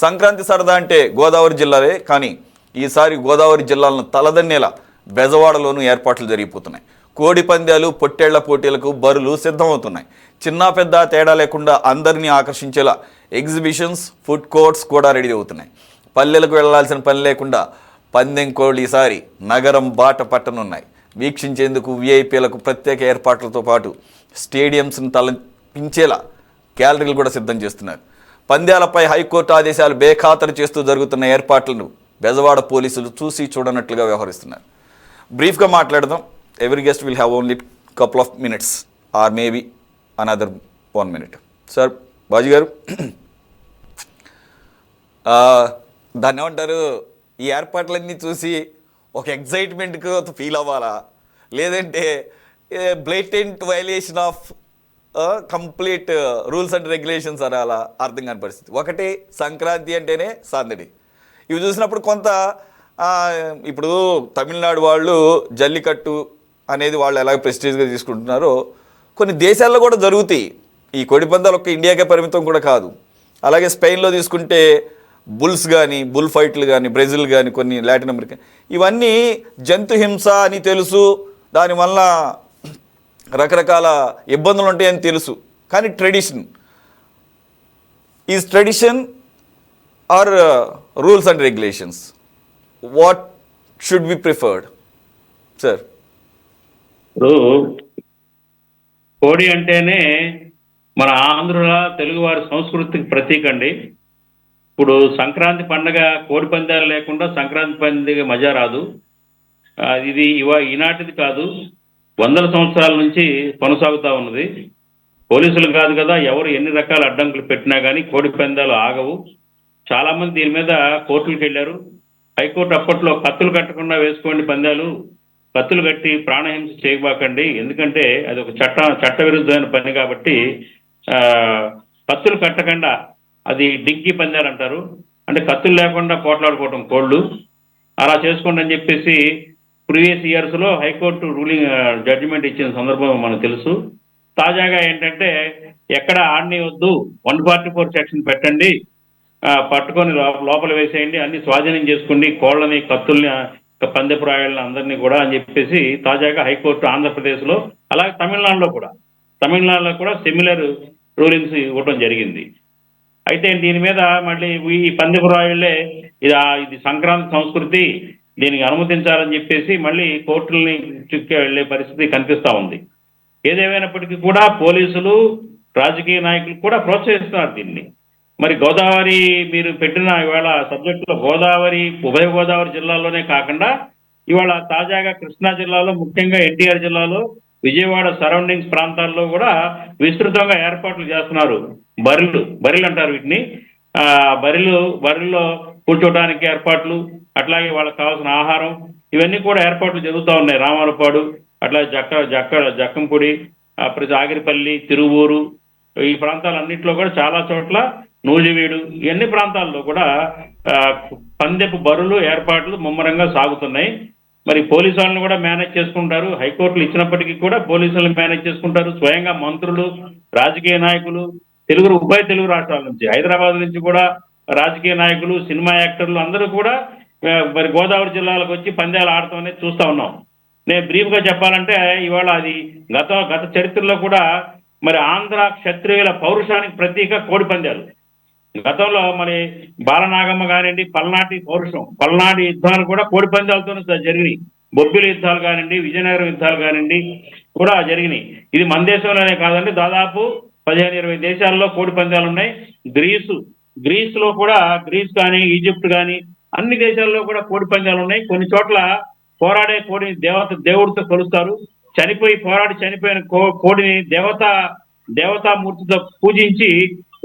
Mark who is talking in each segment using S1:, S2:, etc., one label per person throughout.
S1: సంక్రాంతి సరదా అంటే గోదావరి జిల్లాలే కానీ ఈసారి గోదావరి జిల్లాలను తలదన్నేలా బెజవాడలోనూ ఏర్పాట్లు జరిగిపోతున్నాయి. కోడి పందాలు పొట్టేళ్ళ పోటీలకు బరులు సిద్ధమవుతున్నాయి. చిన్న పెద్ద తేడా లేకుండా అందరినీ ఆకర్షించేలా ఎగ్జిబిషన్స్ ఫుడ్ కోర్ట్స్ కూడా రెడీ అవుతున్నాయి. పల్లెలకు వెళ్ళాల్సిన పని లేకుండా పందెం కోళ్ళు ఈసారి నగరం బాట పట్టనున్నాయి. వీక్షించేందుకు విఐపీలకు ప్రత్యేక ఏర్పాట్లతో పాటు స్టేడియంస్ను తలపించేలా గ్యాలరీలు కూడా సిద్ధం చేస్తున్నారు. పంద్యాలపై హైకోర్టు ఆదేశాలు బేఖాతరు చేస్తూ జరుగుతున్న ఏర్పాట్లను బెజవాడ పోలీసులు చూసి చూడనట్లుగా వ్యవహరిస్తున్నారు. బ్రీఫ్గా మాట్లాడదాం. Every guest will have only couple of minutes or maybe another one minute sir Baji garu. దాన్ని ఏమంటారు? ఈ ఏర్పాట్లన్నీ చూసి ఒక ఎగ్జైట్మెంట్కి ఫీల్ అవ్వాలా? లేదంటే blatant violation of complete rules and regulations అనాలా అర్థం కాని పరిస్థితి. ఒకటి సంక్రాంతి అంటేనే సందడి. ఇవి చూసినప్పుడు కొంత ఇప్పుడు తమిళనాడు వాళ్ళు జల్లికట్టు అనేది వాళ్ళు ఎలా ప్రెస్టీజ్గా తీసుకుంటున్నారో కొన్ని దేశాల్లో కూడా జరుగుతాయి. ఈ కోడి పందాలు ఒక్క ఇండియాకే పరిమితం కూడా కాదు. అలాగే స్పెయిన్లో తీసుకుంటే బుల్స్ కానీ బుల్ ఫైట్లు కానీ బ్రెజిల్ కానీ కొన్ని లాటిన్ అమెరికా ఇవన్నీ జంతు హింస అని తెలుసు. దానివల్ల రకరకాల ఇబ్బందులు ఉంటాయని తెలుసు. కానీ tradition. Is tradition or rules and regulations what should be preferred sir
S2: ఇప్పుడు కోడి అంటేనే మన ఆంధ్రుల తెలుగువారి సంస్కృతికి ప్రతీక అండి. ఇప్పుడు సంక్రాంతి పండగ కోడి పందాలు లేకుండా సంక్రాంతి పండుగ మజా రాదు. ఇది ఇవా ఈనాటిది కాదు. వందల సంవత్సరాల నుంచి కొనసాగుతూ ఉన్నది. పోలీసులు కాదు కదా ఎవరు ఎన్ని రకాల అడ్డంకులు పెట్టినా కానీ కోడి పందాలు ఆగవు. చాలామంది దీని మీద కోర్టులకు వెళ్ళారు. హైకోర్టు అప్పట్లో కత్తులు కట్టకుండా వేసుకోండి పందాలు కత్తులు కట్టి ప్రాణహింస చేయబాకండి. ఎందుకంటే అది ఒక చట్ట చట్ట విరుద్ధమైన పని కాబట్టి కత్తులు కట్టకుండా అది డిగ్గి పందాలు అంటారు అంటే కత్తులు లేకుండా పోట్లాడుకోవటం కోళ్ళు. అలా చేసుకోండి అని చెప్పేసి ప్రీవియస్ ఇయర్స్లో హైకోర్టు రూలింగ్ జడ్జిమెంట్ ఇచ్చిన సందర్భం మనకు తెలుసు. తాజాగా ఏంటంటే ఎక్కడ ఆడని వద్దు వన్ ఫార్టీ ఫోర్ సెక్షన్ పెట్టండి పట్టుకొని లోపల వేసేయండి అన్ని స్వాధీనం చేసుకోండి కోళ్ళని కత్తుల్ని ఆ, పందెపురాయాలని అందరినీ కూడా అని చెప్పేసి తాజాగా హైకోర్టు ఆంధ్రప్రదేశ్లో అలాగే తమిళనాడులో కూడా తమిళనాడులో కూడా సిమిలర్ రూలింగ్స్ ఇవ్వడం జరిగింది. అయితే దీని మీద మళ్ళీ ఈ పందెపురాయుళ్ళే ఇది ఇది సంక్రాంతి సంస్కృతి దీనికి అనుమతించాలని చెప్పేసి మళ్ళీ కోర్టుల్ని చుక్కే వెళ్ళే పరిస్థితి కనిపిస్తా ఉంది. ఏదేమైనప్పటికీ కూడా పోలీసులు రాజకీయ నాయకులు కూడా ప్రోత్సహిస్తున్నారు దీన్ని. మరి గోదావరి మీరు పెట్టిన ఇవాళ సబ్జెక్టులో గోదావరి ఉభయ గోదావరి జిల్లాలోనే కాకుండా ఇవాళ తాజాగా కృష్ణా జిల్లాలో ముఖ్యంగా ఎన్టీఆర్ జిల్లాలో విజయవాడ సరౌండింగ్స్ ప్రాంతాల్లో కూడా విస్తృతంగా ఏర్పాట్లు చేస్తున్నారు బరిలు బరిలు అంటారు వీటిని. ఆ బరిలు బరిలో కూర్చోవడానికి ఏర్పాట్లు అట్లాగే వాళ్ళకి కావాల్సిన ఆహారం ఇవన్నీ కూడా ఏర్పాట్లు జరుగుతూ ఉన్నాయి. రామాలపాడు అట్లా జక్క జక్క జక్కంపూడి ప్రతి ఆగిరిపల్లి తిరువూరు ఈ ప్రాంతాలన్నింటిలో కూడా చాలా చోట్ల నూజివీడు ఇవన్నీ ప్రాంతాల్లో కూడా ఆ, పందెపు బరులు ఏర్పాట్లు ముమ్మరంగా సాగుతున్నాయి. మరి పోలీసు వాళ్ళని కూడా మేనేజ్ చేసుకుంటారు. హైకోర్టులు ఇచ్చినప్పటికీ కూడా పోలీసులను మేనేజ్ చేసుకుంటారు. స్వయంగా మంత్రులు రాజకీయ నాయకులు తెలుగు ఉభయ తెలుగు రాష్ట్రాల నుంచి హైదరాబాద్ నుంచి కూడా రాజకీయ నాయకులు సినిమా యాక్టర్లు అందరూ కూడా మరి గోదావరి జిల్లాలకు వచ్చి పందాలు ఆడటం అనేది చూస్తా ఉన్నాం. నేను బ్రీఫ్గా చెప్పాలంటే ఇవాళ అది గత గత చరిత్రలో కూడా మరి ఆంధ్ర క్షత్రియుల పౌరుషానికి ప్రతీక కోడి పందాలు. గతంలో మరి బాలనాగమ్మ కానివ్వండి పల్నాటి పౌరుషం పల్నాటి యుద్ధాలు కూడా కోడి పందాలతోనే జరిగినాయి. బొబ్బిలి యుద్ధాలు కానివ్వండి విజయనగరం యుద్ధాలు కానివ్వండి కూడా జరిగినాయి. ఇది మన దేశంలోనే కాదండి దాదాపు పదిహేను ఇరవై దేశాల్లో కోడి పందాలు ఉన్నాయి. గ్రీసు గ్రీస్లో కూడా గ్రీస్ కానీ ఈజిప్ట్ కానీ అన్ని దేశాల్లో కూడా కోడి పందాలు ఉన్నాయి. కొన్ని చోట్ల పోరాడే కోడిని దేవత దేవుడితో కొలుస్తారు. చనిపోయి పోరాడి చనిపోయిన కో- కోడిని దేవత దేవతామూర్తితో పూజించి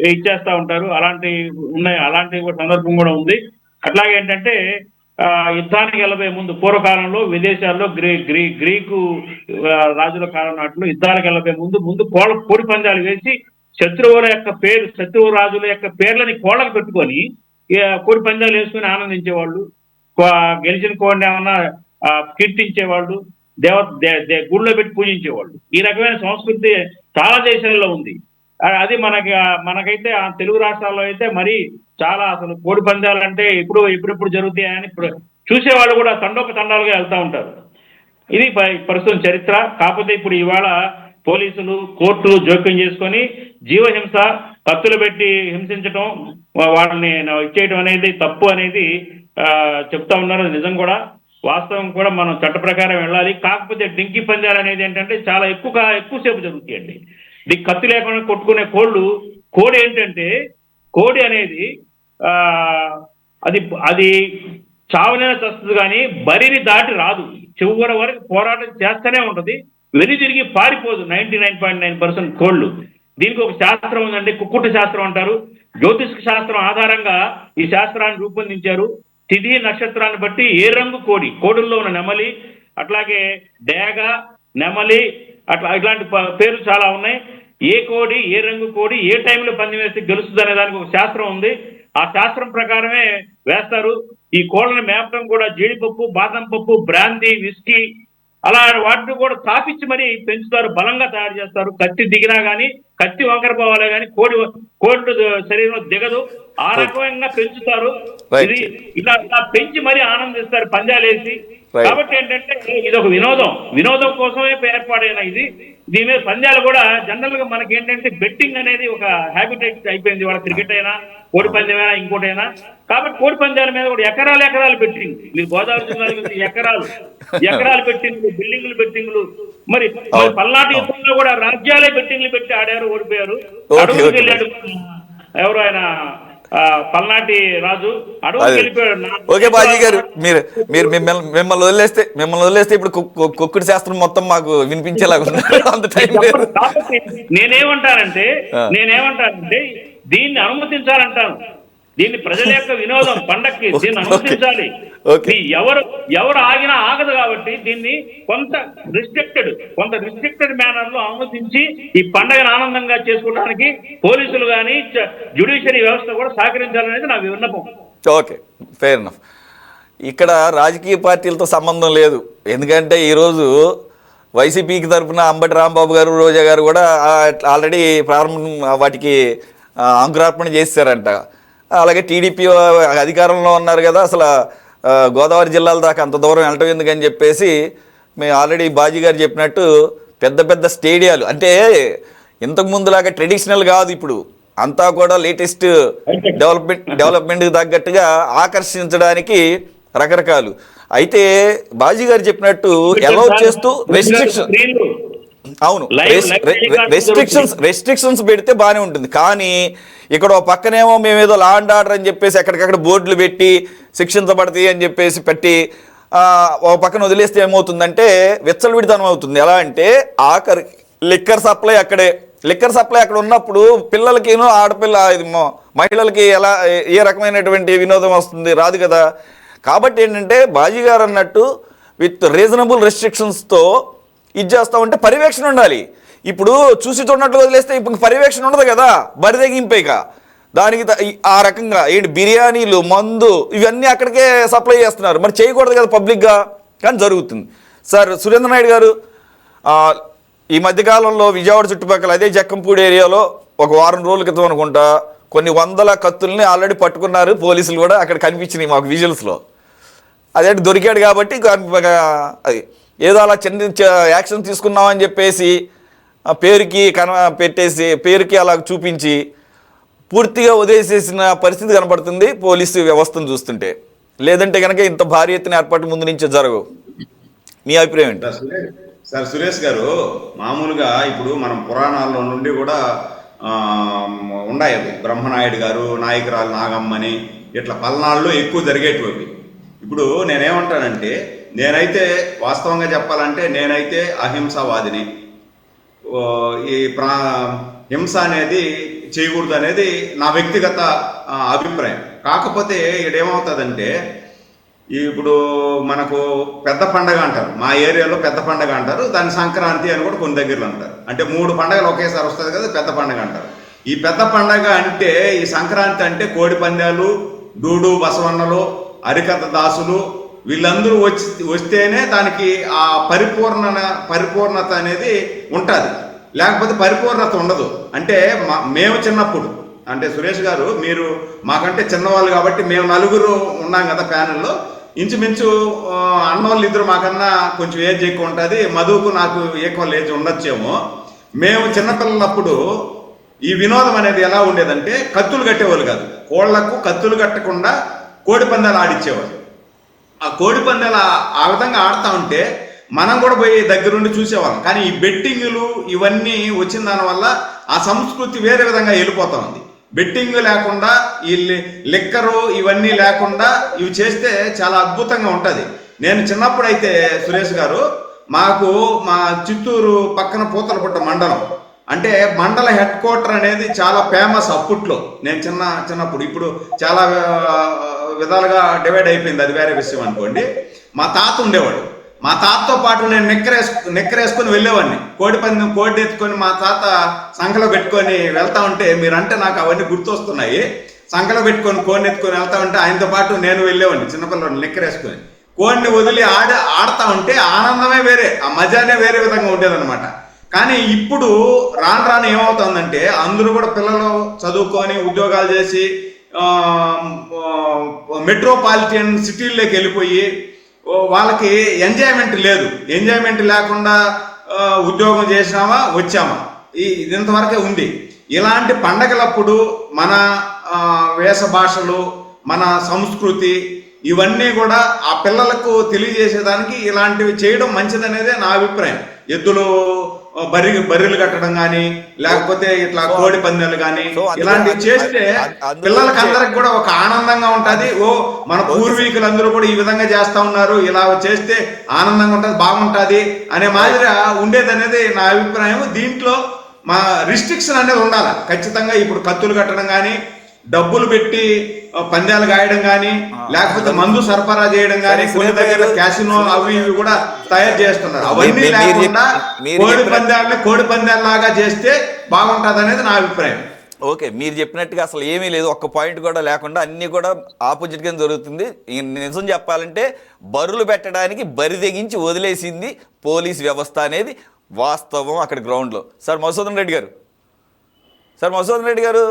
S2: ఇచ్చేస్తా ఉంటారు. అలాంటి ఉన్నాయి. అలాంటి కూడా సందర్భం కూడా ఉంది. అట్లాగే ఏంటంటే ఆ, యుద్ధానికి వెళ్ళబోయే ముందు పూర్వకాలంలో విదేశాల్లో గ్రీ గ్రీ గ్రీకు రాజుల కాలం నాటిలో యుద్ధానికి వెళ్ళబోయే ముందు ముందు కోళ్ళ కోడి పందాలు వేసి శత్రువుల యొక్క పేరు శత్రువు రాజుల యొక్క పేర్లని కోళ్ళకు పెట్టుకొని కోడి పందాలు వేసుకొని ఆనందించేవాళ్ళు గెలిచిన కోడిని ఏమన్నా కీర్తించేవాళ్ళు దేవ గుడిలో గుళ్ళో పెట్టి పూజించేవాళ్ళు. ఈ రకమైన సంస్కృతి చాలా దేశాల్లో ఉంది. అది మనకి మనకైతే ఆ తెలుగు రాష్ట్రాల్లో అయితే మరి చాలా అసలు కోడి పందాలు అంటే ఎప్పుడు ఎప్పుడెప్పుడు జరుగుతాయని ఇప్పుడు చూసేవాళ్ళు కూడా తండొక తండాలుగా వెళ్తా ఉంటారు. ఇది ప్రస్తుతం చరిత్ర. కాకపోతే ఇప్పుడు ఇవాళ పోలీసులు కోర్టులు జోక్యం చేసుకొని జీవహింస కత్తులు పెట్టి హింసించడం వాళ్ళని ఇచ్చేయడం అనేది తప్పు అనేది ఆ, చెప్తా ఉన్నారు. నిజం కూడా. వాస్తవం కూడా మనం చట్ట ప్రకారం వెళ్ళాలి. కాకపోతే డింకి పందాలు అనేది ఏంటంటే చాలా ఎక్కువ ఎక్కువసేపు జరుగుతాయండి. ఇది కత్తి లేకుండా కొట్టుకునే కోళ్ళు కోడి ఏంటంటే కోడి అనేది ఆ అది అది చావనైనా చస్తుంది కానీ బరిని దాటి రాదు. చివరి వరకు పోరాటం చేస్తూనే ఉంటది. వెలి తిరిగి పారిపోదు ninety nine point nine percent కోళ్ళు. దీనికి ఒక శాస్త్రం ఉందండి. కుక్కుట శాస్త్రం అంటారు. జ్యోతిష శాస్త్రం ఆధారంగా ఈ శాస్త్రాన్ని రూపొందించారు. తిథి నక్షత్రాన్ని బట్టి ఏ రంగు కోడి? కోడుల్లో ఉన్న నెమలి అట్లాగే డేగ నెమలి అట్లా ఇట్లాంటి ప- పేర్లు చాలా ఉన్నాయి. ఏ కోడి ఏ రంగు కోడి ఏ టైంలో పందెం వేస్తే గెలుస్తుంది అనే దానికి ఒక శాస్త్రం ఉంది. ఆ శాస్త్రం ప్రకారమే వేస్తారు. ఈ కోళ్ళని మేపడం కూడా జీడిపప్పు బాదం పప్పు బ్రాందీ విస్కీ అలా వాటిని కూడా తాపించి మరీ పెంచుతారు. బలంగా తయారు చేస్తారు. కత్తి దిగినా కానీ కత్తి వంకర పోవాలే గానీ కోడి కోడి శరీరంలో దిగదు. ఆ రకంగా పెంచుతారు. ఇది ఇలా ఇలా పెంచి మరి ఆనందిస్తారు పందాలేసి. కాబట్టి ఏంటంటే ఇది ఒక వినోదం. వినోదం కోసమే ఏర్పాటైన ఇది. దీని మీద పందాలు కూడా జనరల్గా మనకి ఏంటంటే బెట్టింగ్ అనేది ఒక హ్యాబిటేట్ అయిపోయింది. వాళ్ళ క్రికెట్ అయినా కోడి పందెమైనా ఇంకోటైనా కాబట్టి కోడి పందాల మీద కూడా ఎకరాలు ఎకరాలు బెట్టింగ్. మీరు గోదావరి జిల్లాలో ఎకరాలు. ఎకరాలు బెట్టింగ్లు బిల్డింగ్లు బెట్టింగ్లు. మరి. పల్నాటి యుద్ధంలో కూడా రాజ్యాలే బెట్టింగ్లు పెట్టి ఆడారు ఓడిపోయారు. అడవులకు. వెళ్ళాడు ఎవరు ఆయన? పల్నాటి రాజు.
S1: ఓకే బాజీ గారు మీరు మీరు మిమ్మల్ని మిమ్మల్ని వదిలేస్తే మిమ్మల్ని వదిలేస్తే ఇప్పుడు కుక్కుడు శాస్త్రం మొత్తం మాకు వినిపించేలాగా అంత టైం లేదు.
S2: నేనేమంటానంటే. నేనేమంటానంటే దీన్ని అనుమతించాలంటాను. దీన్ని ప్రజల యొక్క వినోదం పండక్కి దీన్ని. అనుమతించాలి. ఎవరు ఎవరు ఆగినా ఆగదు కాబట్టి దీన్ని కొంత రిస్ట్రిక్టెడ్ కొంత రిస్ట్రిక్టెడ్ మేనర్లో అనుమతించి ఈ పండగను ఆనందంగా చేసుకోవడానికి పోలీసులు కానీ జ్యుడిషియరీ వ్యవస్థ కూడా సహకరించాలనేది నా విన్నపం.
S1: ఓకే ఫెయిర్ ఎనఫ్ ఇక్కడ రాజకీయ పార్టీలతో సంబంధం లేదు. ఎందుకంటే ఈరోజు వైసీపీకి తరఫున అంబటి రాంబాబు గారు రోజా గారు కూడా ఆల్రెడీ ప్రారంభం వాటికి అంకురార్పణ చేశారంట అలాగే టీడీపీ అధికారంలో ఉన్నారు కదా అసలు గోదావరి జిల్లాల దాకా అంత దూరం వెళ్ళటం ఎందుకని చెప్పేసి మేము ఆల్రెడీ బాజీ గారు చెప్పినట్టు పెద్ద పెద్ద స్టేడియాలు అంటే ఇంతకు ముందులాగా ట్రెడిషనల్ కాదు ఇప్పుడు. అంతా కూడా లేటెస్ట్ డెవలప్మెంట్ డెవలప్మెంట్కి తగ్గట్టుగా ఆకర్షించడానికి రకరకాలు. అయితే బాజీ గారు చెప్పినట్టు అలౌ చేస్తూ రెస్ట్రిక్షన్ అవును. రెస్ట్రిక్షన్స్ రెస్ట్రిక్షన్స్ పెడితే బాగానే ఉంటుంది. కానీ ఇక్కడ ఒక పక్కనేమో మేము ఏదో లా అండ్ ఆర్డర్ అని చెప్పేసి ఎక్కడికక్కడ బోర్డులు పెట్టి శిక్షించబడతాయి అని చెప్పేసి పెట్టి ఒక పక్కన వదిలేస్తే ఏమవుతుందంటే విచ్చలవిడితనం అవుతుంది. ఎలా అంటే ఆఖరి లిక్కర్ సప్లై అక్కడే. లిక్కర్ సప్లై అక్కడ ఉన్నప్పుడు పిల్లలకిను ఆడపిల్ల మహిళలకి ఎలా ఏ- ఏ రకమైనటువంటి వినోదం వస్తుంది? రాదు కదా. కాబట్టి ఏంటంటే బాజీ గారు అన్నట్టు విత్ రీజనబుల్ రెస్ట్రిక్షన్స్తో ఇది చేస్తా ఉంటే పర్యవేక్షణ ఉండాలి. ఇప్పుడు చూసి చూడనట్లు వదిలేస్తే ఇప్పుడు పర్యవేక్షణ ఉండదు కదా. బరిదెగింపేక దానికి త- ఆ రకంగా ఏంటి బిర్యానీలు మందు ఇవన్నీ అక్కడికే సప్లై చేస్తున్నారు. మరి చేయకూడదు కదా పబ్లిక్గా? కానీ జరుగుతుంది. సార్ సురేంద్ర నాయుడు గారు ఈ మధ్యకాలంలో విజయవాడ చుట్టుపక్కల అదే జక్కంపూడి ఏరియాలో ఒక వారం రోజుల క్రితం అనుకుంటా కొన్ని వందల కత్తుల్ని ఆల్రెడీ పట్టుకున్నారు పోలీసులు కూడా అక్కడ కనిపించినాయి మాకు విజువల్స్లో అదే దొరికాడు కాబట్టి అది. ఏదో అలా చిన్న యాక్షన్ తీసుకున్నామని చెప్పేసి ఆ పేరుకి కన పెట్టేసి పేరుకి అలా చూపించి పూర్తిగా వదిలేసేసిన పరిస్థితి కనపడుతుంది పోలీసు వ్యవస్థను చూస్తుంటే. లేదంటే కనుక ఇంత భారీ ఎత్తున ఏర్పాటు ముందు నుంచే జరగవు. మీ అభిప్రాయం ఏంటి?
S3: సార్ సురేష్ గారు మామూలుగా ఇప్పుడు మనం పురాణాల్లో నుండి కూడా ఉన్నాయి అవి. బ్రహ్మనాయుడు గారు నాయకురాలు నాగమ్మని ఇట్లా పల్నాడులో ఎక్కువ జరిగేటివి ఇప్పుడు నేనేమంటానంటే నేనైతే వాస్తవంగా చెప్పాలంటే నేనైతే అహింసావాదిని. ఈ ప్రా హింస అనేది చేయకూడదు అనేది నా వ్యక్తిగత అభిప్రాయం. కాకపోతే ఇక్కడ ఇప్పుడు మనకు పెద్ద పండగ అంటారు. మా ఏరియాలో పెద్ద పండగ అంటారు. దాని సంక్రాంతి అని కూడా కొన్ని దగ్గరలో అంటారు. అంటే మూడు పండగలు ఒకేసారి వస్తుంది కదా పెద్ద పండగ అంటారు. ఈ పెద్ద పండగ అంటే ఈ సంక్రాంతి అంటే కోడి పందాలు డూడు బసవన్నలు అరికథ దాసులు వీళ్ళందరూ వచ్చి వస్తేనే దానికి ఆ పరిపూర్ణ పరిపూర్ణత అనేది ఉంటుంది. లేకపోతే పరిపూర్ణత ఉండదు. అంటే మా మేము చిన్నప్పుడు అంటే సురేష్ గారు మీరు మాకంటే చిన్నవాళ్ళు కాబట్టి మేము నలుగురు ఉన్నాం కదా ప్యానెల్లో. ఇంచుమించు అన్నోళ్ళు ఇద్దరు మాకన్నా కొంచెం ఏజ్ ఎక్కువ ఉంటుంది. మధుకు నాకు ఈక్వల్ ఏజ్ ఉండొచ్చేమో. మేము చిన్నపిల్లలప్పుడు ఈ వినోదం అనేది ఎలా ఉండేదంటే కత్తులు కట్టేవాళ్ళు కాదు. కోళ్ళకు కత్తులు కట్టకుండా కోడి పందాలు ఆడిచ్చేవాళ్ళు. ఆ కోడి పందాలు ఆ- విధంగా ఆడుతూ ఉంటే మనం కూడా పోయి దగ్గరుండి చూసేవాళ్ళం. కానీ ఈ బెట్టింగులు ఇవన్నీ వచ్చిన దానివల్ల ఆ సంస్కృతి వేరే విధంగా వెళ్ళిపోతా ఉంది. బెట్టింగ్ లేకుండా ఈ లి- లిక్కరు ఇవన్నీ లేకుండా ఇవి చేస్తే చాలా అద్భుతంగా ఉంటుంది. నేను చిన్నప్పుడు అయితే సురేష్ గారు మాకు మా చిత్తూరు పక్కన పూతలపుట్ట మండలం. అంటే మండల హెడ్ క్వార్టర్ అనేది చాలా ఫేమస్ అప్పట్లో. నేను చిన్న చిన్నప్పుడు. ఇప్పుడు చాలా విధాలుగా డివైడ్ అయిపోయింది. అది వేరే విషయం అనుకోండి. మా తాత ఉండేవాడు. మా తాతతో పాటు నేను నెక్కరేసు నెక్కరేసుకొని వెళ్ళేవాడిని. కోడి పందెం కోడి ఎత్తుకొని మా తాత సంఖలో పెట్టుకొని వెళ్తా ఉంటే మీరంటే నాకు అవన్నీ గుర్తొస్తున్నాయి. సంఖలో పెట్టుకొని కోడిని ఎత్తుకొని వెళ్తా ఉంటే ఆయనతో పాటు నేను వెళ్ళేవాడిని చిన్నపిల్లవాడిని నెక్కరేసుకొని కోడిని వదిలి ఆడ ఆడుతూ ఉంటే ఆనందమే వేరే ఆ మజానే వేరే విధంగా ఉండేదన్నమాట. కానీ ఇప్పుడు రాను రాను ఏమవుతుందంటే అందరూ కూడా పిల్లలు చదువుకొని ఉద్యోగాలు చేసి మెట్రోపాలిటన్ సిటీల్లోకి వెళ్ళిపోయి వాళ్ళకి ఎంజాయ్మెంట్ లేదు. ఎంజాయ్మెంట్ లేకుండా ఉద్యోగం చేసినామా వచ్చామా? ఈ ఇంతవరకే ఉంది. ఇలాంటి పండగలప్పుడు మన ఆ, వేష భాషలు మన సంస్కృతి ఇవన్నీ కూడా ఆ పిల్లలకు తెలియజేసేదానికి ఇలాంటివి చేయడం మంచిదనేదే నా అభిప్రాయం. ఎద్దులు బర్రి బర్రెలు కట్టడం కానీ లేకపోతే ఇట్లా కోడి పందాలు కానీ ఇలాంటివి చేస్తే పిల్లలకి అందరికి కూడా ఒక ఆనందంగా ఉంటది. ఓ మన పూర్వీకులందరూ కూడా ఈ విధంగా చేస్తా ఉన్నారు. ఇలా చేస్తే ఆనందంగా ఉంటది బాగుంటది అనే మాదిరి ఉండేది అనేది నా అభిప్రాయం. దీంట్లో మా రిస్ట్రిక్షన్ అనేది ఉండాలి. ఖచ్చితంగా ఇప్పుడు కత్తులు కట్టడం కానీ డబ్బులు పెట్టి పందాలు గాయడం కానీ లేకపోతే మందు సరఫరా చేయడం కానీ కొన్ని దగ్గర
S1: గారు-
S3: క్యాసినో అవి ఇవి కూడా తయారు చేస్తున్నారు. అవన్నీ లేకుండా కోడి పందాలని కోడి పందాలలాగా చేస్తే బాగుంటది అనేది నా అభిప్రాయం.
S1: ఓకే మీరు చెప్పినట్టుగా అసలు ఏమీ లేదు. ఒక్క పాయింట్ కూడా లేకుండా అన్నీ కూడా ఆపోజిట్గా జరుగుతుంది. నిజం చెప్పాలంటే బరులు పెట్టడానికి బరి తెగించి వదిలేసింది పోలీస్ వ్యవస్థ అనేది వాస్తవం అక్కడ గ్రౌండ్లో. సార్ మధుసూదన్ రెడ్డి గారు. సార్ మధుసూదన్ రెడ్డి గారు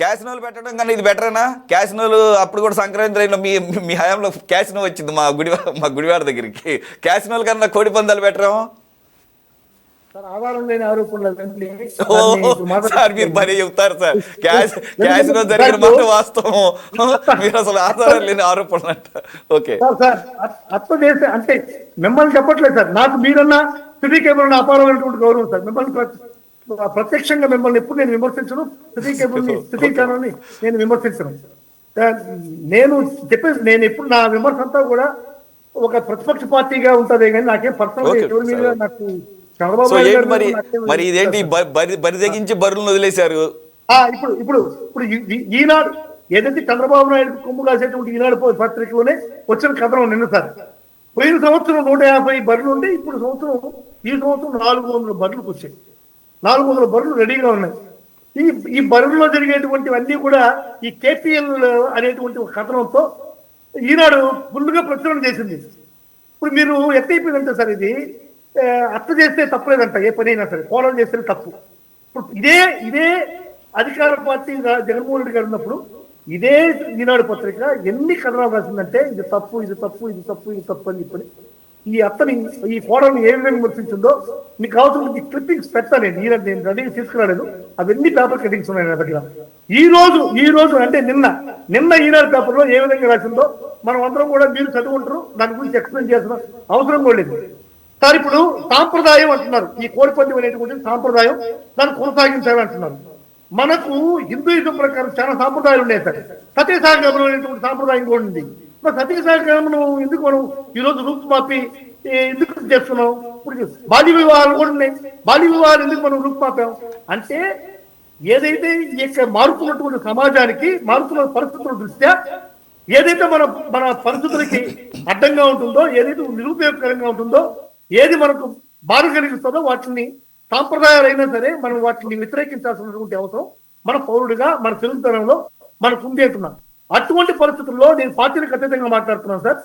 S1: క్యాసినోలు పెట్టడం కానీ ఇది బెటరేనా? క్యాసినోలు అప్పుడు కూడా సంక్రాంతి రైన్లో మీ మీ హయాంలో క్యాసినో వచ్చింది మా గుడి మా గుడివాడ దగ్గరికి. క్యాసినోల కన్నా కోడి పందాలు బెటరేమో
S4: ఆధారం లేని ఆరోపణలు.
S1: సార్ మీరు భలే చెప్తారు సార్. క్యాష్ క్యాష్లో జరిగిన మాట వాస్తవం మీరు అసలు ఆధారం లేని ఆరోపణలు అంట. ఓకే.
S4: సార్ అర్థం చేస్తే అంటే మిమ్మల్ని చెప్పట్లేదు సార్. నాకు మీరన్నా సిటీ కేబుల్ అపారమైనటువంటి గౌరవం సార్. మిమ్మల్ని ప్రత్యక్షంగా మిమ్మల్ని ఎప్పుడు నేను విమర్శించను? సిటీ కేబుల్ని సిటీ ఛానల్ని నేను విమర్శించను. నేను చెప్పేసి నేను ఎప్పుడు నా విమర్శ అంతా కూడా ఒక ప్రతిపక్ష పార్టీగా ఉంటదే కానీ నాకేం పర్సనల్ మీద. నాకు చంద్రబాబు
S1: మరి మరి ఇదేంటి బరి బరి తెగించి బరులను వదిలేశారు?
S4: ఆ, ఇప్పుడు ఇప్పుడు ఇప్పుడు ఈనాడు ఏదైతే చంద్రబాబు నాయుడు కొమ్ము కాసేటువంటి ఈనాడు పత్రికలోనే వచ్చిన కథనం నిన్న సార్. పోయిన సంవత్సరం నూట యాభై బర్రెలు ఉంటే ఇప్పుడు సంవత్సరం ఈ సంవత్సరం నాలుగు వందల బర్రెలకు వచ్చాయి. నాలుగు వందల బరులు రెడీగా ఉన్నాయి. ఈ ఈ బర్రెల్లో జరిగేటువంటివన్నీ కూడా ఈ కేపీఎల్ అనేటువంటి ఒక కథనంతో ఈనాడు ఫుల్గా ప్రచురణ చేసింది. ఇప్పుడు మీరు ఎత్తైపోయిందంటే సార్ ఇది అత్త చేస్తే తప్పలేదంట ఏ పని అయినా సరే పోలం చేస్తే తప్పు. ఇప్పుడు ఇదే ఇదే అధికార పార్టీ జగన్మోహన్ రెడ్డి గారు ఉన్నప్పుడు ఇదే ఈనాడు పత్రిక ఎన్ని కథనాలు రాసిందంటే ఇది తప్పు ఇది తప్పు ఇది తప్పు ఇది తప్పు అని చెప్పి ఈ అత్తని ఈ ఫోటోని ఏ విధంగా విమర్శించిందో మీకు కావాల్సిన క్లిప్పింగ్స్ పెట్టాను నేను. ఈనాడు నేను రెడీ తీసుకురాలేదు. అవన్నీ పేపర్ కటింగ్స్ ఉన్నాయి నా దగ్గర. ఈ రోజు ఈ రోజు అంటే నిన్న నిన్న ఈనాడు పేపర్లో ఏ విధంగా రాసిందో మనం అందరం కూడా మీరు చదువుకుంటారు. దాని గురించి ఎక్స్ప్లెయిన్ చేసిన అవసరం కూడా లేదు. సార్ ఇప్పుడు సాంప్రదాయం అంటున్నారు. ఈ కోడిపంది అనేటువంటి సాంప్రదాయం. దాన్ని కొనసాగించాలి అంటున్నారు. మనకు హిందూయిజం ప్రకారం చాలా సాంప్రదాయాలు ఉన్నాయి సార్. సతీసాగమనం అనేటువంటి సాంప్రదాయం కూడా ఉంది. మరి సతీసాగమనం ఎందుకు మనం ఈ రోజు రూపుమాపి ఎందుకు చేస్తున్నాం ఇప్పుడు బాల్య వివాహాలు కూడా ఉన్నాయి. బాల్య వివాహాలు ఎందుకు మనం రూపుమాపాం అంటే ఏదైతే ఈ యొక్క మారుతున్నటువంటి సమాజానికి మారుతున్న పరిస్థితుల దృష్ట్యా ఏదైతే మన మన పరిస్థితులకి అడ్డంగా ఉంటుందో ఏదైతే నిరుపయోగకరంగా ఉంటుందో ఏది మనకు బాధ కలిగిస్తుందో వాటిని సాంప్రదాయాలైనా సరే మనం వాటిని వ్యతిరేకించాల్సినటువంటి అవసరం మన పౌరుడిగా మన తెలుగుతనంలో మనకు ఉంది అంటున్నాం అటువంటి పరిస్థితుల్లో నేను పార్టీలకు అతీతంగా మాట్లాడుతున్నాను సార్.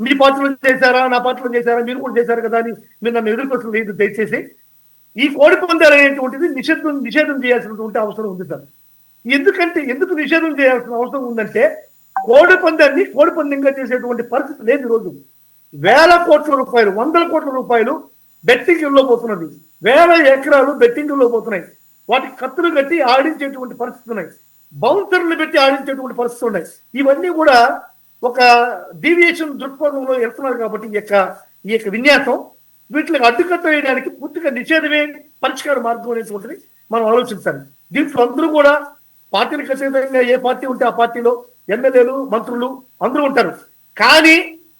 S4: మీ పార్టీలో చేశారా? నా పార్టీలో చేశారా? మీరు కూడా చేశారు కదా అని మీరు నన్ను ఎదుర్కొచ్చిన లేదు దయచేసి. ఈ కోడి పందాలు అనేటువంటిది నిషేధం నిషేధం చేయాల్సినటువంటి అవసరం ఉంది సార్. ఎందుకంటే ఎందుకు నిషేధం చేయాల్సిన అవసరం ఉందంటే కోడి పందాన్ని కోడి పందెంగా చేసేటువంటి పరిస్థితి లేదు రోజు. వేల కోట్ల రూపాయలు వందల కోట్ల రూపాయలు బెట్టింగ్లో పోతున్నది. వేల ఎకరాలు బెట్టింగ్లో పోతున్నాయి. వాటికి కత్తులు కట్టి ఆడించేటువంటి పరిస్థితులు ఉన్నాయి. బౌన్సర్లు పెట్టి ఆడించేటువంటి పరిస్థితులు ఉన్నాయి. ఇవన్నీ కూడా ఒక డీవియేషన్ దృక్పథంలో వెళ్తున్నారు కాబట్టి ఈ యొక్క ఈ యొక్క విన్యాసం వీటికి అడ్డుకట్ట వేయడానికి పూర్తిగా నిషేధమే పరిష్కార మార్గం అనేటువంటిది మనం ఆలోచించాలి. దీంట్లో అందరూ కూడా పార్టీలకు ఖచ్చితంగా ఏ పార్టీ ఉంటే ఆ పార్టీలో ఎమ్మెల్యేలు మంత్రులు అందరూ ఉంటారు. కానీ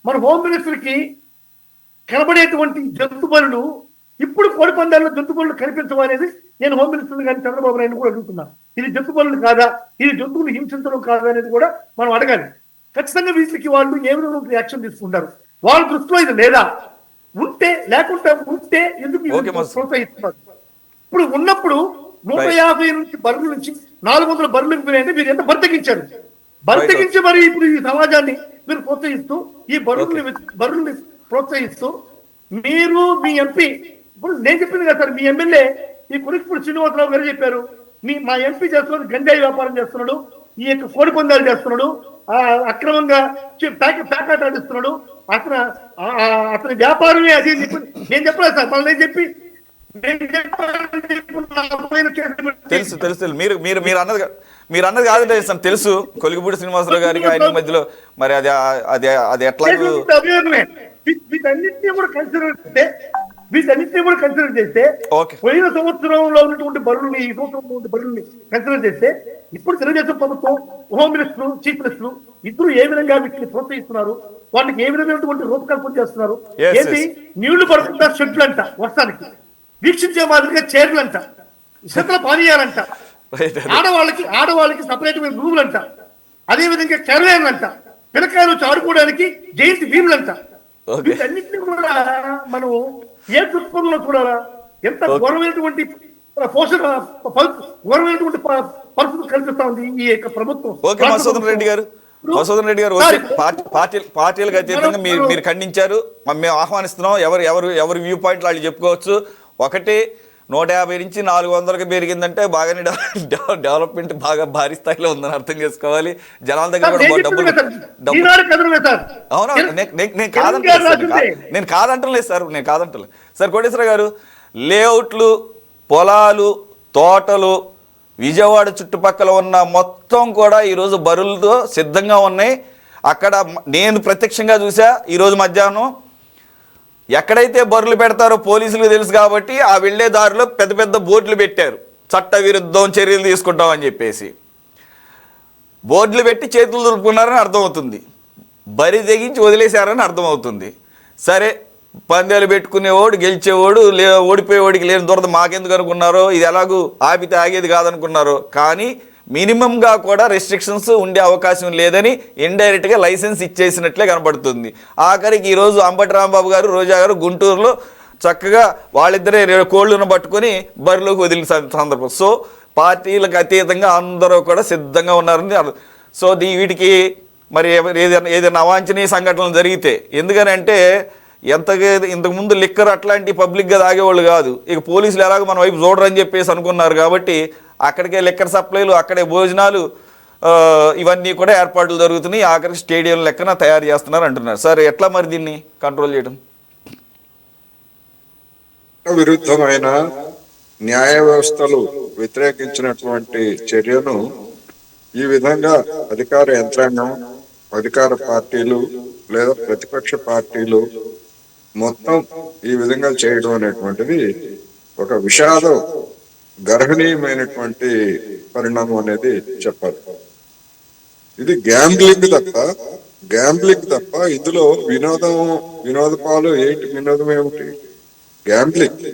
S4: మన హోమ్ మినిస్టర్కి కనబడేటువంటి జంతు ఇప్పుడు కోడి పందాల్లో జంతు బలులు కనిపించమనేది నేను హోమ్ మినిస్టర్ గారిని చంద్రబాబు నాయుడు కూడా అడుగుతున్నా. ఇది జంతు బలులు కాదా? ఇది జంతువులు హింసించడం కాదా అనేది కూడా మనం అడగాలి. ఖచ్చితంగా వీటికి వాళ్ళు ఏ విధంగా యాక్షన్ తీసుకుంటారు? వాళ్ళ దృష్టిలో ఇది లేదా? ఉంటే లేకుంటే ఉంటే ఎందుకు. ప్రోత్సహిస్తున్నారు? ఇప్పుడు ఉన్నప్పుడు నూట. యాభై నుంచి బరువుల నుంచి నాలుగు వందల బరువులకు పోయినాయంటే మీరు ఎంత బర్తగించారు బర్తగించి మరి ఇప్పుడు ఈ సమాజాన్ని మీరు ప్రోత్సహిస్తూ ఈ బరువుల్ని బరువుల్ని ప్రోత్సహిస్తూ మీరు మీ ఎంపీ ఇప్పుడు నేను చెప్పింది కదా సార్ మీ ఎమ్మెల్యే ఈ కురికిపూడి శ్రీనివాసరావు గారు చెప్పారు. మీ మా ఎంపీ చేస్తున్నాడు గంజాయి వ్యాపారం చేస్తున్నాడు ఈ యొక్క కోడి పందాలు చేస్తున్నాడు ఆ, అక్రమంగా ప్యాకెట్ ఆడిస్తున్నాడు. అతను అతని వ్యాపారమే అది చెప్పి నేను చెప్పలేదు సార్ మళ్ళీ చెప్పి
S1: తెలుసు తెలుసు. మీరు మీరు మీరు అన్నది మీరు అన్నది కాదు తెలుసు తెలుసు. కొలిగిపూడి శ్రీనివాసరావు గారికి ఆయన మధ్యలో మరి అది అది అది ఎట్లా
S4: వీటన్నిటిని కూడా కన్సిడర్ వీటన్నిటిని కూడా కన్సిడర్ చేస్తే. పోయిన సంవత్సరంలో ఉన్నటువంటి బరువుల్ని ఈ సంవత్సరం బరువుల్ని కన్సిడర్ చేస్తే ఇప్పుడు తెలుగుదేశం ప్రభుత్వం హోమ్ మినిస్టర్ చీఫ్ మినిస్టర్ ఇద్దరు ఏ విధంగా వీటిని ప్రోత్సహిస్తున్నారు వాళ్ళకి ఏ విధమైనటువంటి రూపకల్పన చేస్తున్నారు ఏంటి. నీళ్ళు పడుతుందా షెడ్లు అంట వర్షానికి వీక్షించే మాదిరిగా చైర్లు అంట శీతల పానీయాలంట. ఆడవాళ్ళకి ఆడవాళ్ళకి సపరేట్ రూములు అంట అదే విధంగా అంట పిల్లకాయలు వచ్చి ఆడుకోవడానికి జయంతి వీరులు అంట. వీటన్నిటిని కూడా మనం ఏ దృక్పథంలో చూడాలా? ఎంత. ఘోరమైనటువంటి పోషణ ఘోరమైనటువంటి పరిస్థితులు కల్పిస్తా ఉంది ఈ యొక్క ప్రభుత్వం.
S1: ఓకే మసూదన్ రెడ్డి గారు మసూదన్ రెడ్డి గారు పార్టీ పార్టీ పార్టీలకు అతీతంగా మీరు మీరు ఖండించారు. మేము ఆహ్వానిస్తున్నాం. ఎవరు ఎవరు ఎవరి వ్యూ పాయింట్లు వాళ్ళు చెప్పుకోవచ్చు. ఒకటి నూట యాభై నుంచి నాలుగు వందలకు పెరిగిందంటే బాగానే డెవ- డెవలప్మెంట్ బాగా భారీ స్థాయిలో ఉందని అర్థం చేసుకోవాలి. జనాల దగ్గర కూడా డబ్బులు అవునా? నేను కాదంటలేదు నేను కాదంటలేదు సార్ నేను కాదంటలేదు. సార్ కోటేశ్వర గారు లేఅవుట్లు పొలాలు తోటలు విజయవాడ చుట్టుపక్కల ఉన్న మొత్తం కూడా ఈరోజు బరులతో సిద్ధంగా ఉన్నాయి. అక్కడ నేను ప్రత్యక్షంగా చూసా ఈరోజు మధ్యాహ్నం ఎక్కడైతే బరులు పెడతారో పోలీసులకు తెలుసు కాబట్టి ఆ వెళ్ళే దారిలో పెద్ద పెద్ద బోర్డులు పెట్టారు. చట్ట విరుద్ధం చర్యలు తీసుకుంటామని చెప్పేసి. బోర్డులు పెట్టి చేతులు దులుపుకున్నారని అర్థమవుతుంది. బరి తెగించి వదిలేశారని అర్థమవుతుంది. సరే పందాలు పెట్టుకునేవాడు గెలిచేవాడు లే ఓడిపోయేవాడికి లేని దొరద మాకెందుకు అనుకున్నారో ఇది ఎలాగూ ఆపితే ఆగేది కాదనుకున్నారో కానీ మినిమంగా కూడా రెస్ట్రిక్షన్స్ ఉండే అవకాశం లేదని ఇండైరెక్ట్గా లైసెన్స్ ఇచ్చేసినట్లే కనబడుతుంది. ఆఖరికి ఈరోజు అంబటి రాంబాబు గారు రోజా గారు గుంటూరులో చక్కగా వాళ్ళిద్దరే కోళ్ళను పట్టుకొని బరిలోకి వదిలిన సందర్భం. సో పార్టీలకు అతీతంగా అందరూ కూడా సిద్ధంగా ఉన్నారని సో దీ వీటికి మరి ఏదైనా ఏదైనా అవాంఛనీయ సంఘటనలు జరిగితే ఎందుకనంటే ఎంతగా ఇంతకుముందు లిక్కర్ అట్లాంటి పబ్లిక్గా తాగేవాళ్ళు కాదు. ఇక పోలీసులు ఎలాగో మన వైపు చూడరని చెప్పేసి అనుకున్నారు కాబట్టి అక్కడికే లిక్కర్ సప్లైలు అక్కడే భోజనాలు ఇవన్నీ కూడా ఏర్పాట్లు జరుగుతున్నాయి. ఆఖరికి స్టేడియం లెక్కన తయారు చేస్తున్నారు అంటున్నారు. సార్ ఎట్లా మరి దీన్ని కంట్రోల్ చేయడం?
S5: విరుద్ధమైన న్యాయ వ్యవస్థలు వ్యతిరేకించినటువంటి చర్యను ఈ విధంగా అధికార యంత్రాంగం అధికార పార్టీలు లేదా ప్రతిపక్ష పార్టీలు మొత్తం ఈ విధంగా చేయడం అనేటువంటిది ఒక విషాదం. గర్హణీయమైనటువంటి పరిణామం అనేది చెప్పాలి. ఇది గ్యాంబ్లింగ్ తప్ప గ్యాంబ్లింగ్ తప్ప ఇందులో వినోదం వినోద పాలు ఏంటి వినోదం ఏమిటి? గ్యాంబ్లింగ్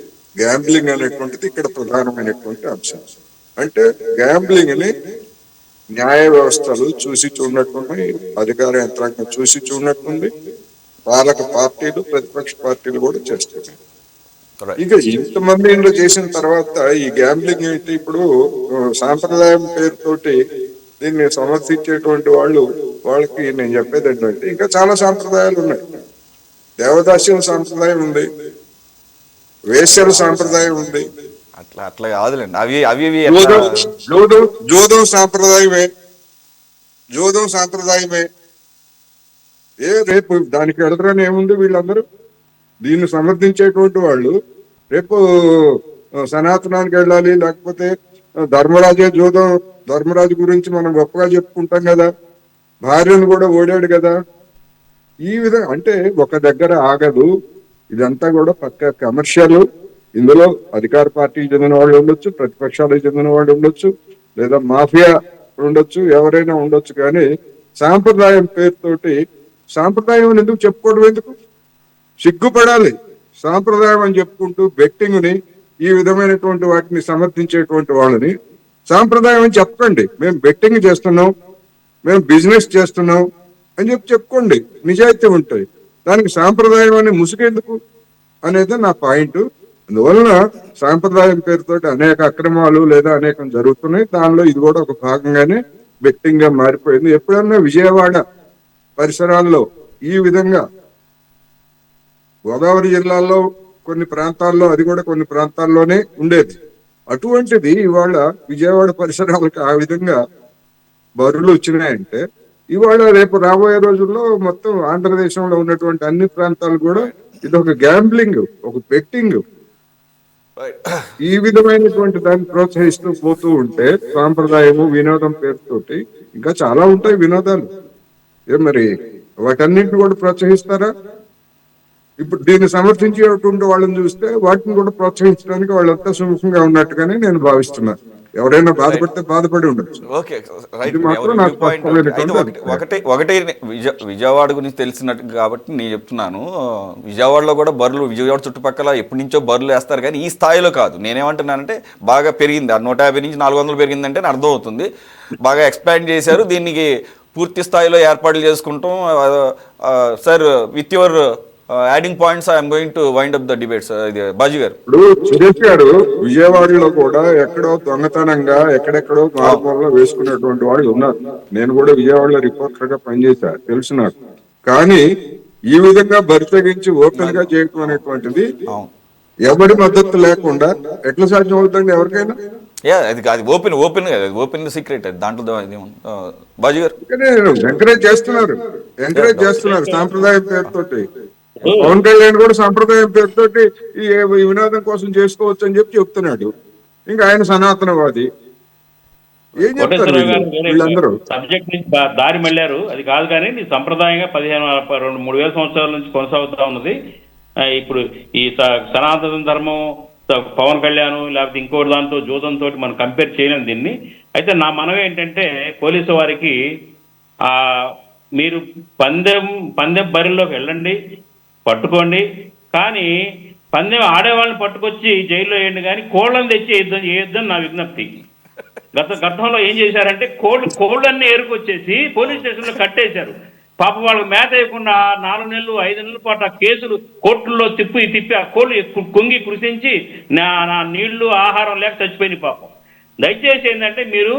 S5: గ్యాంబ్లింగ్ అనేటువంటిది ఇక్కడ ప్రధానమైనటువంటి అంశం. అంటే గ్యాంబ్లింగ్ని న్యాయ వ్యవస్థలు చూసి చూడనట్టుంది అధికార యంత్రాంగం చూసి చూడనట్టుంది పాలక పార్టీలు ప్రతిపక్ష పార్టీలు కూడా చేస్తున్నాయి. ఇక ఇంతమంది ఇంట్లో చేసిన తర్వాత ఈ గ్యాంబ్లింగ్ ఏంటి ఇప్పుడు సాంప్రదాయం పేరుతోటి దీన్ని సమర్థించేటువంటి వాళ్ళు వాళ్ళకి నేను చెప్పేది ఏంటంటే ఇంకా చాలా సాంప్రదాయాలు ఉన్నాయి. దేవదాస్యం సాంప్రదాయం ఉంది. వేశ్యల సాంప్రదాయం ఉంది.
S1: అట్లా అట్లా కాదులేండి. అవి అవి
S5: జూదం సాంప్రదాయమే. జూదం సాంప్రదాయమే. ఏ రేపు దానికి వెళ్ళరని ఏముంది వీళ్ళందరూ? దీన్ని సమర్థించేటువంటి వాళ్ళు రేపు సనాతనానికి వెళ్ళాలి లేకపోతే ధర్మరాజే జూదం ధర్మరాజు గురించి మనం గొప్పగా చెప్పుకుంటాం కదా. భార్యను కూడా ఓడాడు కదా. ఈ విధంగా అంటే ఒక దగ్గర ఆగదు. ఇదంతా కూడా పక్క కమర్షియల్. ఇందులో అధికార పార్టీకి చెందిన వాళ్ళు ఉండొచ్చు ప్రతిపక్షాలకు చెందిన వాళ్ళు ఉండొచ్చు లేదా మాఫియా ఉండొచ్చు ఎవరైనా ఉండొచ్చు. కానీ సాంప్రదాయం పేరుతోటి సాంప్రదాయం ఎందుకు చెప్పుకోవడం ఎందుకు? సిగ్గుపడాలి. సాంప్రదాయం అని చెప్పుకుంటూ బెట్టింగ్ని ఈ విధమైనటువంటి వాటిని సమర్థించేటువంటి వాళ్ళని సాంప్రదాయం అని చెప్పండి మేము బెట్టింగ్ చేస్తున్నాం మేము బిజినెస్ చేస్తున్నాం అని చెప్పి చెప్పుకోండి. నిజాయితీ ఉంటాయి. దానికి సాంప్రదాయం అనే ముసుగెందుకు అనేది నా పాయింట్. అందువలన సాంప్రదాయం పేరుతో అనేక అక్రమాలు లేదా అనేకం జరుగుతున్నాయి. దానిలో ఇది కూడా ఒక భాగంగానే బెట్టింగ్గా మారిపోయింది. ఎప్పుడన్నా విజయవాడ పరిసరాల్లో ఈ విధంగా గోదావరి జిల్లాలో కొన్ని ప్రాంతాల్లో అది కూడా కొన్ని ప్రాంతాల్లోనే ఉండేది. అటువంటిది ఇవాళ విజయవాడ పరిసరాలకు ఆ విధంగా బరులు వచ్చినాయంటే ఇవాళ రేపు రాబోయే రోజుల్లో మొత్తం ఆంధ్రదేశంలో ఉన్నటువంటి అన్ని ప్రాంతాలు కూడా ఇది ఒక గ్యాంబ్లింగ్ ఒక బెట్టింగ్ ఈ విధమైనటువంటి దాన్ని ప్రోత్సహిస్తూ పోతూ ఉంటే సాంప్రదాయము వినోదం పేరుతోటి ఇంకా చాలా ఉంటాయి వినోదాలు. ఏ మరి వాటన్నింటిని కూడా ప్రోత్సహిస్తారా? ఇప్పుడు దీన్ని సమర్థించేటువంటి వాళ్ళని చూస్తే వాటిని కూడా ప్రోత్సహించడానికి వాళ్ళంతా సుముఖంగా ఉన్నట్టుగానే నేను భావిస్తున్నాను ఎవరైనా బాధపడితే బాధపడి ఉండొచ్చు.
S1: ఒకటి- ఒకటే ఒకటే విజ విజయవాడ గురించి తెలిసినట్టు కాబట్టి నేను చెప్తున్నాను. విజయవాడలో కూడా బర్రెలు విజయవాడ చుట్టుపక్కల ఎప్పటి నుంచో బర్రెలు వేస్తారు కానీ ఈ స్థాయిలో కాదు. నేనేమంటున్నానంటే బాగా పెరిగింది. ఆ నూట యాభై నుంచి నాలుగు వందలు పెరిగిందంటే అర్థం అవుతుంది బాగా ఎక్స్పాండ్ చేశారు. దీనికి పూర్తి స్థాయిలో ఏర్పాట్లు చేసుకుంటాం. Sir with your adding points I'm going to wind up the debates Baji garu.
S5: ఇప్పుడు సురేష్ గారు విజయవాడలో కూడా ఎక్కడో దొంగతనంగా ఎక్కడెక్కడో మారుమూలలో వేసుకునేటువంటి వాళ్ళు ఉన్నారు. నేను కూడా విజయవాడలో రిపోర్టర్గా పనిచేశా తెలుసు నాకు. కానీ ఈ విధంగా బరితెగించి ఓపెన్గా చేయటం అనేటువంటిది ఎవరి మద్దతు లేకుండా ఎట్లా సాధ్యం అవుతుంది ఎవరికైనా?
S1: యా అది అది ఓపెన్ ఓపెన్ ఓపెన్ సీక్రెట్ అది దాంట్లో. ఆ, బాజీ గారు.
S5: ఎంకరేజ్ చేస్తున్నారు ఎంకరేజ్ చేస్తున్నారు సాంప్రదాయం పేరుతోటి. పవన్ కళ్యాణ్ కూడా సాంప్రదాయం పేరుతోటి ఈ వినోదం కోసం చేసుకోవచ్చు అని చెప్పి చెప్తున్నాడు. ఇంకా ఆయన సనాతనవాది. ఏం చెప్తారు వీళ్ళందరూ?
S2: సబ్జెక్ట్ నుంచి దారి మళ్ళారు. అది కాదు కానీ నీ సంప్రదాయంగా పదిహేను రెండు మూడు వేల సంవత్సరాల నుంచి కొనసాగుతా ఉన్నది. ఇప్పుడు ఈ సనాతన ధర్మం పవన్ కళ్యాణ్ లేకపోతే ఇంకోటి దాంతో జూదంతో మనం కంపేర్ చేయలేం దీన్ని. అయితే నా మనవి ఏంటంటే పోలీసు వారికి ఆ మీరు పందెం పందెం బరిలోకి వెళ్ళండి. పట్టుకోండి. కానీ పందెం ఆడేవాళ్ళని పట్టుకొచ్చి జైల్లో వేయండి కానీ కోళ్ళని తెచ్చి వేయొద్దని చేయొద్దని నా విజ్ఞప్తి. గత గతంలో ఏం చేశారంటే కోళ్ళు కోళ్ళన్నీ ఏరుకొచ్చేసి పోలీస్ స్టేషన్లో కట్టేశారు. పాప వాళ్ళకి మేత వేయకుండా నాలుగు నెలలు ఐదు నెలల పాటు ఆ కేసులు కోర్టుల్లో తిప్పి తిప్పి ఆ కోళ్ళు కుంగి కృషించి నా నా నీళ్ళు ఆహారం లేక చచ్చిపోయింది పాపం. దయచేసి ఏంటంటే మీరు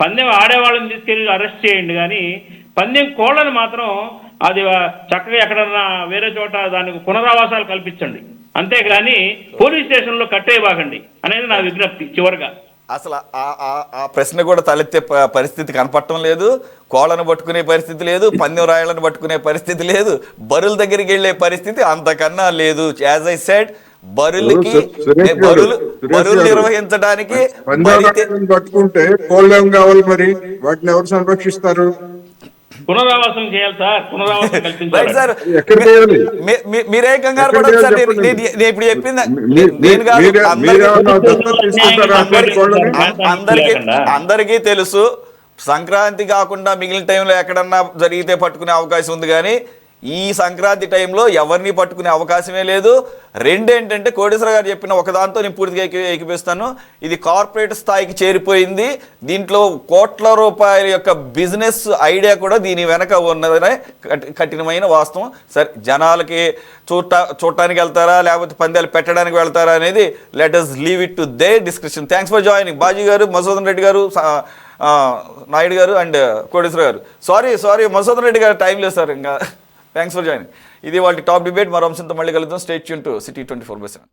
S2: పందెం ఆడేవాళ్ళని తీసుకెళ్ళి అరెస్ట్ చేయండి కానీ పందెం కోళ్ళని మాత్రం అది చక్కగా ఎక్కడన్నా వేరే చోట దానికి పునరావాసాలు కల్పించండి. అంతేగాని పోలీస్ స్టేషన్లో కట్టేయబాకండి అనేది నా విజ్ఞప్తి చివరిగా.
S1: అసలు ఆ- ఆ- ఆ ప్రశ్న కూడా తలెత్తే పరిస్థితి కనపడటం లేదు. కోళ్ళను పట్టుకునే పరిస్థితి లేదు. పందెం రాయలను పట్టుకునే పరిస్థితి లేదు. బరుల దగ్గరికి వెళ్ళే పరిస్థితి అంతకన్నా లేదు. యాజ్ ఐ సెడ్ బరులకి బరులు బరులు. నిర్వహించడానికి
S5: పట్టుకుంటే కోళ్ళు కావాలి మరి? వాటిని ఎవరు సంరక్షిస్తారు?
S2: పునరావాసం చేయాలి సార్ పునరావాసం కల్పించాలి.
S1: సార్.
S5: ఎక్కడ చేయాలి?
S1: మీ- మీ- మీరేం కంగారు పడదు సార్ నేను ఇప్పుడు చెప్పింది నేను కాదు. అందరికీ తెలుసు. సంక్రాంతి కాకుండా మిగిలిన టైంలో ఎక్కడన్నా జరిగితే పట్టుకునే అవకాశం ఉంది కానీ ఈ సంక్రాంతి టైంలో ఎవరిని పట్టుకునే అవకాశమే లేదు. రెండేంటంటే కోటేశ్వర గారు చెప్పిన ఒకదాంతో నేను పూర్తిగా ఎక్కి ఏకిపిస్తాను ఇది కార్పొరేట్ స్థాయికి చేరిపోయింది. దీంట్లో కోట్ల రూపాయల యొక్క బిజినెస్ ఐడియా కూడా దీని వెనక ఉన్నదనే కఠినమైన వాస్తవం. సరే జనాలకి చూట చూడటానికి వెళ్తారా? లేకపోతే పందాలు పెట్టడానికి వెళ్తారా అనేది let us leave it to the description thanks for joining Baji garu Masudan Reddy గారు నాయుడు గారు అండ్ కోటేశ్వర గారు. సారీ సారీ మసూదన్ రెడ్డి గారు టైం లేదు సార్ ఇంకా. థ్యాంక్స్ ఫర్ జాయినింగ్ ఇది వాళ్ళ టాప్ డిబేట్. మరో అంశంతో మళ్ళీ కలుద్దాం. Stay Yoon to city twenty four by seven